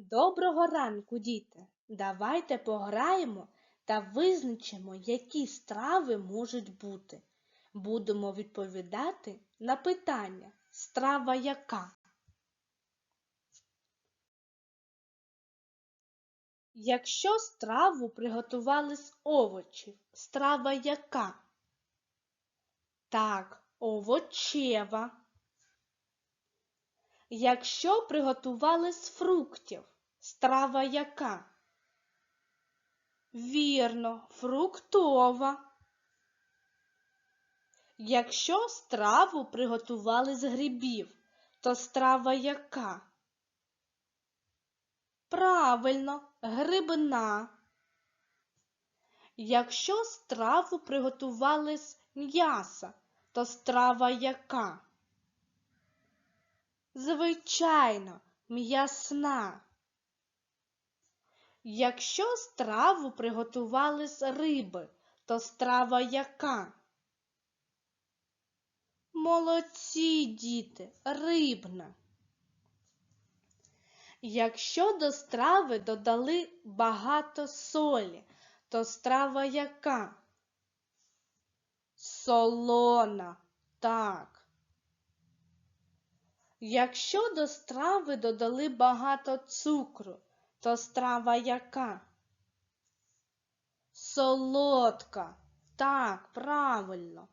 Доброго ранку, діти! Давайте пограємо та визначимо, які страви можуть бути. Будемо відповідати на питання страва яка? Якщо страву приготували з овочів, страва яка? Так, овочева. Якщо приготували з фруктів, страва яка? Вірно, фруктова. Якщо страву приготували з грибів, то страва яка? Правильно, грибна. Якщо страву приготували з м'яса, то страва яка? Звичайно, м'ясна. Якщо страву приготували з риби, то страва яка? Молодці, діти, рибна. Якщо до страви додали багато солі, то страва яка? Солона, так. Якщо до страви додали багато цукру, то страва яка? Солодка. Так, правильно.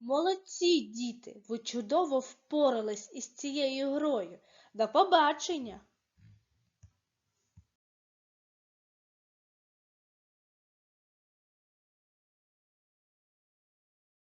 Молодці, діти, ви чудово впорались із цією грою. До побачення!